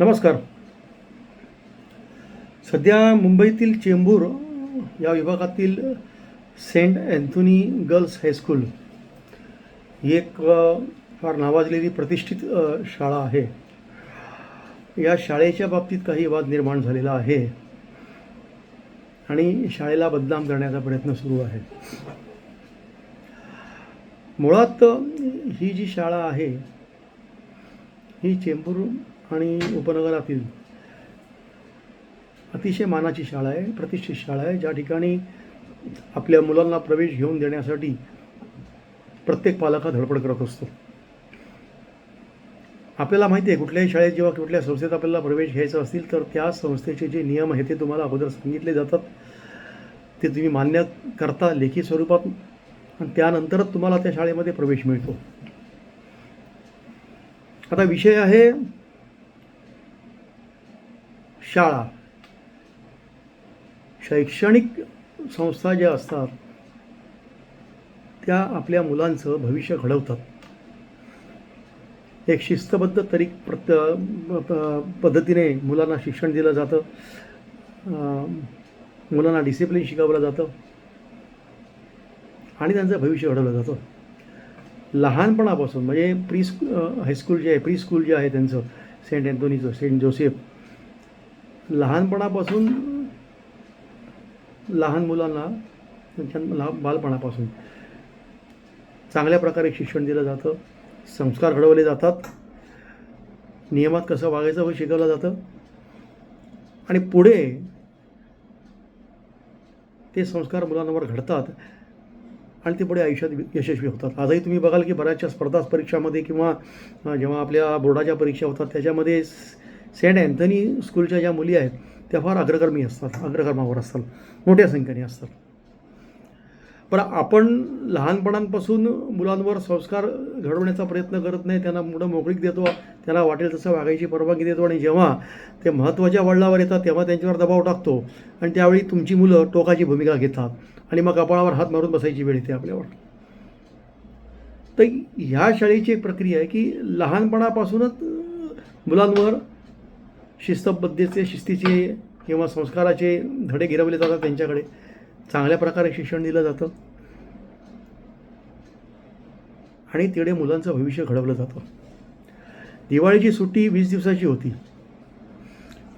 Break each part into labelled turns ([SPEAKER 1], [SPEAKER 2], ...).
[SPEAKER 1] नमस्कार. सध्या मुंबईतील चेंबूर या विभागातील saint Anthony girls high school ही एक फार नावाजलेली प्रतिष्ठित शाळा आहे. या शाळेच्या बाबतीत काही वाद निर्माण झालेला आहे आणि शाळेला बदनाम करण्याचा प्रयत्न सुरू आहे. मुळात ही जी शाळा आहे ही चेंबूर आणि उपनगरातील अतिशय मानाची शाळा आहे प्रतिष्ठित शाळा आहे ज्या ठिकाणी आपल्या मुलांना प्रवेश घेऊन देण्यासाठी प्रत्येक पालक हा धडपड करत असतो. आपल्याला माहिती आहे कुठल्याही शाळेत जेव्हा कुठल्या संस्थेत आपल्याला प्रवेश घ्यायचा असतील तर त्या संस्थेचे जे नियम आहेत ते तुम्हाला अगोदर सांगितले जातात. ते तुम्ही मान्य करता लेखी स्वरूपात आणि त्यानंतरच तुम्हाला त्या शाळेमध्ये प्रवेश मिळतो. आता विषय आहे शाळा. शैक्षणिक संस्था ज्या असतात त्या आपल्या मुलांचं भविष्य घडवतात. एक शिस्तबद्ध तरी प्रत प- पद्धतीने मुलांना शिक्षण दिलं जातं. मुलांना डिसिप्लिन शिकवलं जातं. आणि त्यांचं भविष्य घडवलं जातं. लहानपणापासून म्हणजे प्री स्कू हायस्कूल जे आहे प्री स्कूल जे आहे त्यांचं सेंट अँथोनीचं सेंट जोसेफ लहानपणापासून लहान मुलांना त्यांच्या लहान बालपणापासून चांगल्या प्रकारे शिक्षण दिलं जातं संस्कार घडवले जातात नियमात कसं वागायचं हे शिकवलं जातं. आणि पुढे ते संस्कार मुलांवर घडतात आणि ते पुढे आयुष्यात यशस्वी होतात. आजही तुम्ही बघाल की बऱ्याचशा स्पर्धा परीक्षामध्ये किंवा जेव्हा आपल्या बोर्डाच्या परीक्षा होतात त्याच्यामध्ये सेंट अँथनी स्कूलच्या ज्या मुली आहेत त्या फार अग्रकर्मी असतात अग्रकर्मावर असतात मोठ्या संख्येने असतात. पण आपण लहानपणापासून मुलांवर संस्कार घडवण्याचा प्रयत्न करत नाही त्यांना मुलं मोकळीक देतो त्यांना वाटेल तसं वागायची परवानगी देतो आणि जेव्हा ते महत्त्वाच्या वळणावर येतात तेव्हा त्यांच्यावर दबाव टाकतो आणि त्यावेळी तुमची मुलं टोकाची भूमिका घेतात आणि मग कपाळावर हात मारून बसायची वेळ येते आपल्यावर. तर ह्या शाळेची एक प्रक्रिया आहे की लहानपणापासूनच मुलांवर शिस्तबद्धतेचे शिस्तीचे किंवा संस्काराचे धडे गिरवले जातात त्यांच्याकडे. चांगल्या प्रकारे शिक्षण दिलं जातं. आणि तिकडे मुलांचं भविष्य घडवलं जातं. दिवाळीची सुट्टी वीस दिवसाची होती.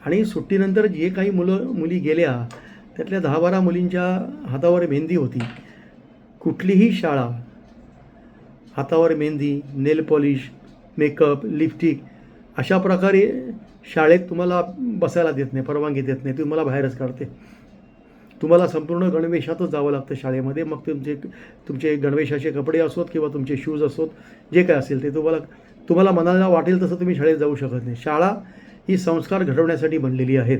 [SPEAKER 1] आणि सुट्टीनंतर जे काही मुलं मुली गेल्या त्यातल्या दहा बारा मुलींच्या हातावर मेहंदी होती. कुठलीही शाळा हातावर mehndi nail polish makeup lipstick अशा प्रकारे शाळेत तुम्हाला बसायला देत नाही परवानगी देत नाही. तुम्हाला बाहेरच काढते. तुम्हाला संपूर्ण गणवेशातच जावं लागतं शाळेमध्ये. मग तुमचे तुमचे गणवेशाचे कपडे असोत किंवा तुमचे शूज असोत जे काय असेल ते तुम्हाला तुम्हाला मनाला वाटेल तसं तुम्ही शाळेत जाऊ शकत नाही. शाळा ही संस्कार घडवण्यासाठी बनलेली आहेत.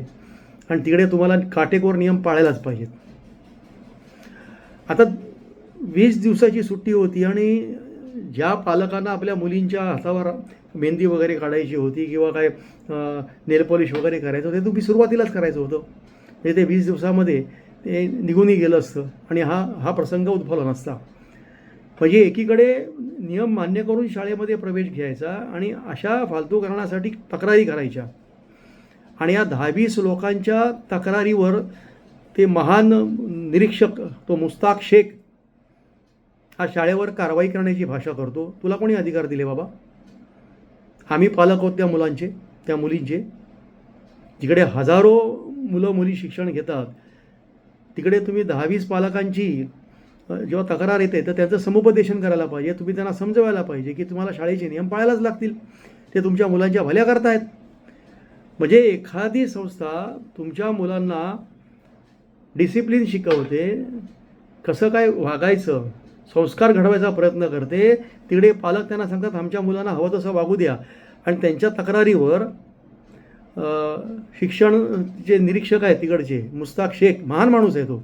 [SPEAKER 1] आणि तिकडे तुम्हाला काटेकोर नियम पाळायलाच पाहिजेत. आता वीस दिवसाची सुट्टी होती आणि ज्या पालकांना आपल्या मुलींच्या हातावर मेहंदी वगैरे काढायची होती किंवा काय नेलपॉलिश वगैरे करायचं होतं ते तुम्ही सुरुवातीलाच करायचं होतं. ते ते वीस दिवसामध्ये ते निघूनही गेलं असतं आणि हा हा प्रसंग उद्भवला नसता. म्हणजे एकीकडे नियम मान्य करून शाळेमध्ये प्रवेश घ्यायचा आणि अशा फालतू कारणासाठी तक्रारी करायच्या. आणि या दहावीस लोकांच्या तक्रारीवर ते महान निरीक्षक तो मुस्ताक शेख हा शाळेवर कारवाई करण्याची भाषा करतो. तुला कोणी अधिकार दिले बाबा? आम्ही पालक आहोत त्या मुलांचे त्या मुलींचे. जिकडे हजारो मुलं मुली शिक्षण घेतात. तिकडे तुम्ही दहावीस पालकांची जेव्हा तक्रार येते तर त्यांचं समुपदेशन करायला पाहिजे. तुम्ही त्यांना समजवायला पाहिजे की तुम्हाला शाळेचे नियम पाळायलाच लागतील. ते तुमच्या मुलांच्या भल्या करतायत. म्हणजे एखादी संस्था तुमच्या मुलांना डिसिप्लिन शिकवते. कसं काय वागायचं? संस्कार घडवायचा प्रयत्न करते. तिकडे पालक त्यांना सांगतात आमच्या मुलांना हवं तसं वागू द्या. आणि त्यांच्या तक्रारीवर शिक्षण जे निरीक्षक आहेत तिकडचे मुस्ताक शेख महान माणूस आहे तो.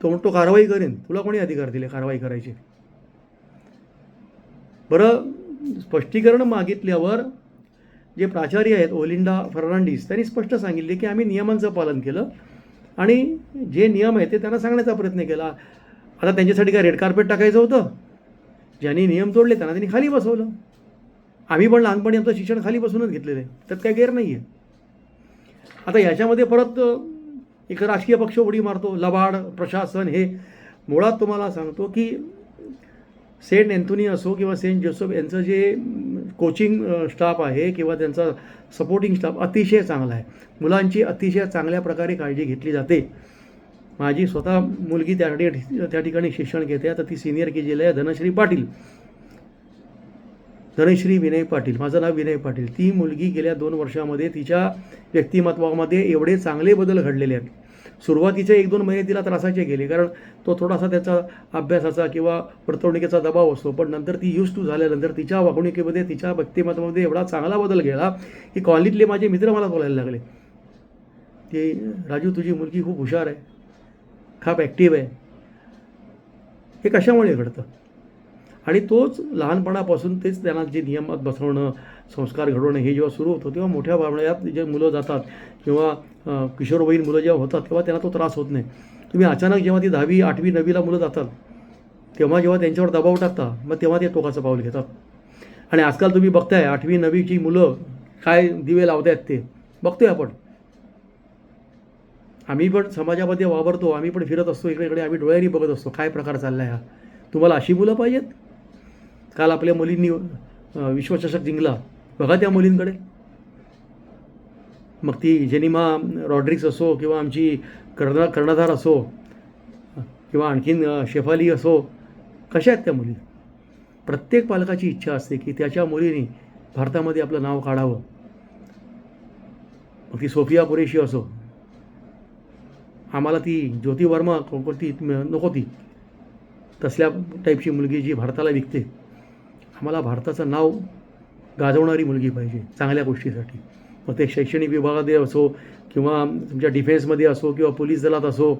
[SPEAKER 1] तो म्हणतो कारवाई करेन. तुला कोणी अधिकार दिले कारवाई करायची? बरं स्पष्टीकरण मागितल्यावर जे प्राचार्य आहेत ओलिंडा फर्नांडिस त्यांनी स्पष्ट सांगितले की आम्ही नियमांचं पालन केलं आणि जे नियम आहेत ते त्यांना सांगण्याचा प्रयत्न केला. आता त्यांच्यासाठी काय रेड कार्पेट टाकायचं होतं? ज्यांनी नियम तोडले त्यांना त्यांनी खाली बसवलं. आम्ही पण लहानपणी आमचं शिक्षण खाली बसूनच घेतलेलं आहे. त्यात काही गैर नाही आहे आता याच्यामध्ये परत एक राजकीय पक्ष उडी मारतो लबाड प्रशासन हे. मुळात तुम्हाला सांगतो की सेंट एन्थोनी असो किंवा सेंट जोसेफ यांचं जे कोचिंग स्टाफ आहे किंवा त्यांचा सपोर्टिंग स्टाफ अतिशय चांगला आहे. मुलांची अतिशय चांगल्या प्रकारे काळजी घेतली जाते. माझी स्वतः मुलगी त्या त्या ठिकाणी शिक्षण घेते. आता ती सिनियर के जीला आहे धनश्री पाटील. धनश्री विनय पाटील. माझं नाव विनय पाटील. ती मुलगी गेल्या दोन वर्षामध्ये तिच्या व्यक्तिमत्वामध्ये एवढे चांगले बदल घडलेले आहेत. सुरुवातीचे एक दोन महिने तिला त्रासाचे गेले कारण तो थोडासा त्याचा अभ्यासाचा किंवा वर्तवणुकीचा दबाव असतो. पण नंतर ती यूज टू झाल्यानंतर तिच्या वागणुकीमध्ये तिच्या व्यक्तिमत्वामध्ये एवढा चांगला बदल गेला की कॉलनीतले माझे मित्र मला बोलायला लागले. की राजू तुझी मुलगी खूप हुशार आहे. खूप ॲक्टिव्ह आहे. हे कशामुळे घडतं? आणि तोच लहानपणापासून तेच त्यांना जे नियमात बसवणं संस्कार घडवणं हे जेव्हा सुरू होतं तेव्हा मोठ्या भावण्यात जे मुलं जातात किंवा किशोरवयीन मुलं जेव्हा होतात तेव्हा त्यांना तो त्रास होत नाही. तुम्ही अचानक जेव्हा ती दहावी आठवी नववीला मुलं जातात तेव्हा जेव्हा त्यांच्यावर दबाव टाकता मग तेव्हा ते टोकाचं पाऊल घेतात. आणि आजकाल तुम्ही बघताय आठवी नववीची मुलं काय दिवे लावतायत ते. बघतोय आपण. आम्ही पण समाजामध्ये वावरतो आम्ही पण फिरत असतो इकडे इकडे आम्ही डोळ्यांनी बघत असतो. काय प्रकार चालला आहे हा? तुम्हाला अशी मुलं पाहिजेत? काल आपल्या मुलींनी विश्वचषक जिंकला. बघा त्या मुलींकडे. मग ती जेनिमा रॉड्रिक्स असो किंवा आमची कर्णा कर्णधार असो किंवा आणखीन शेफाली असो कशा आहेत त्या मुली? प्रत्येक पालकाची इच्छा असते की त्याच्या मुलीने भारतामध्ये आपलं नाव काढावं. मग ती सोफिया कुरेशी असो आम्हाला ती ज्योती वर्मा कोणती नको ती. तसल्या टाईपची मुलगी जी भारताला विकते. आम्हाला भारताचं नाव गाजवणारी मुलगी पाहिजे चांगल्या गोष्टीसाठी. मग ते शैक्षणिक विभागामध्ये असो किंवा तुमच्या डिफेन्समध्ये असो किंवा पोलीस दलात असो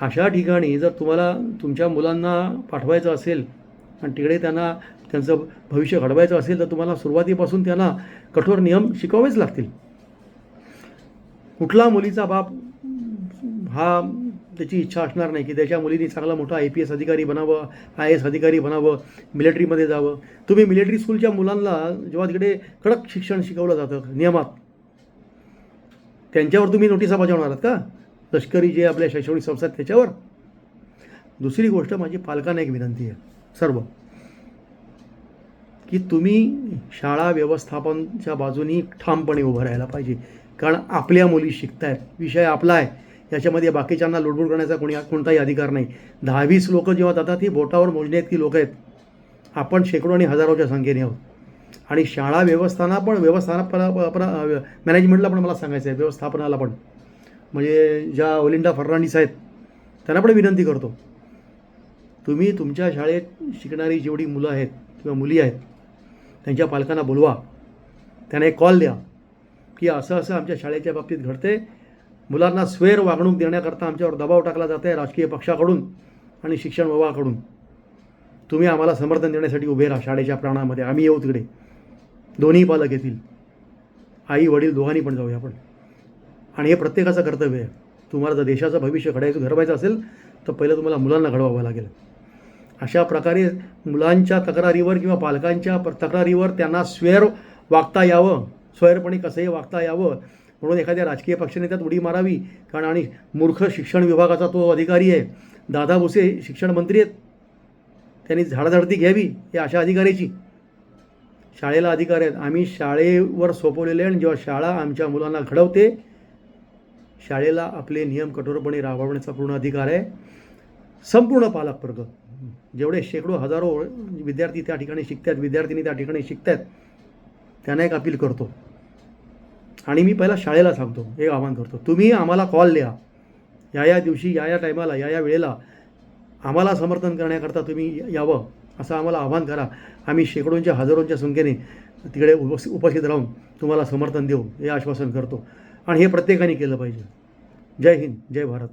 [SPEAKER 1] अशा ठिकाणी जर तुम्हाला तुमच्या मुलांना पाठवायचं असेल आणि तिकडे त्यांना त्यांचं भविष्य घडवायचं असेल तर तुम्हाला सुरुवातीपासून त्यांना कठोर नियम शिकवावेच लागतील. कुठला मुलीचा बाप हा त्याची इच्छा असणार नाही की त्याच्या मुलीने चांगला मोठा आय पी एस अधिकारी बनावं आय एस अधिकारी बनावं मिलिटरीमध्ये जावं. तुम्ही मिलिटरी स्कूलच्या मुलांना जेव्हा तिकडे कडक शिक्षण शिकवलं जातं नियमात त्यांच्यावर तुम्ही नोटिसा बजावणार आहात का? लष्करी जे आपल्या शैक्षणिक संस्था आहेत त्याच्यावर? दुसरी गोष्ट माझी पालकांना एक विनंती आहे सर्व. की तुम्ही शाळा व्यवस्थापनच्या बाजूनी ठामपणे उभं राहायला पाहिजे. कारण आपल्या मुली शिकतायत विषय आपला आहे. याच्यामध्ये बाकीच्यांना लुडबुड करण्याचा कोणी कोणताही अधिकार नाही. दहावीस लोकं जेव्हा जातात ही बोटावर मोजण्यात ती लोकं आहेत. आपण शेकडो आणि हजारोच्या संख्येने आहोत. आणि शाळा व्यवस्थाना पण व्यवस्थापना मॅनेजमेंटला पण मला सांगायचं आहे व्यवस्थापनाला पण. म्हणजे ज्या ओलिंडा फर्नांडिस आहेत त्यांना पण विनंती करतो. तुम्ही तुमच्या शाळेत शिकणारी जेवढी मुलं आहेत किंवा मुली आहेत त्यांच्या पालकांना बोलवा. त्यांना एक कॉल द्या की असं असं आमच्या शाळेच्या बाबतीत घडते मुलांना स्वेर वागणूक देण्याकरता आमच्यावर दबाव टाकला जात आहे राजकीय पक्षाकडून आणि शिक्षण विभागाकडून. तुम्ही आम्हाला समर्थन देण्यासाठी उभे राहा शाळेच्या प्राणामध्ये आम्ही येऊ तिकडे. दोन्ही पालक येतील. आई वडील दोघांनी पण जाऊया आपण. आणि हे प्रत्येकाचं कर्तव्य आहे. तुम्हाला जर देशाचं भविष्य घडायचं घडवायचं असेल तर पहिलं तुम्हाला मुलांना घडवावं लागेल. अशा प्रकारे मुलांच्या तक्रारीवर किंवा पालकांच्या तक्रारीवर त्यांना स्वेर वागता यावं. स्वैरपणे कसंही वागता यावं. म्हणून एखाद्या राजकीय पक्षाने त्यात उडी मारावी कारण आणि मूर्ख शिक्षण विभागाचा तो अधिकारी आहे. दादा भुसे शिक्षण मंत्री आहेत. त्यांनी झाडाझडती घ्यावी या अशा अधिकाऱ्याची. शाळेला अधिकार आहेत. आम्ही शाळेवर सोपवलेले आणि जेव्हा शाळा आमच्या मुलांना घडवते शाळेला आपले नियम कठोरपणे राबवण्याचा पूर्ण अधिकार आहे. संपूर्ण पालकवर्ग. जेवढे शेकडो हजारो विद्यार्थी त्या ठिकाणी शिकतात विद्यार्थिनी त्या ठिकाणी शिकतात त्यांना एक अपील करतो. आणि मी पहिला शाळेला सांगतो हे आवाहन करतो तुम्ही आम्हाला कॉल द्या या या दिवशी या या टायमाला या या वेळेला आम्हाला समर्थन करण्याकरता तुम्ही यावं असं आम्हाला आवाहन करा. आम्ही शेकडोंच्या हजारोंच्या संख्येने तिकडे उपस्थित उपस्थित राहून तुम्हाला समर्थन देऊ हे आश्वासन करतो. आणि हे प्रत्येकाने केलं पाहिजे. जय हिंद जय भारत.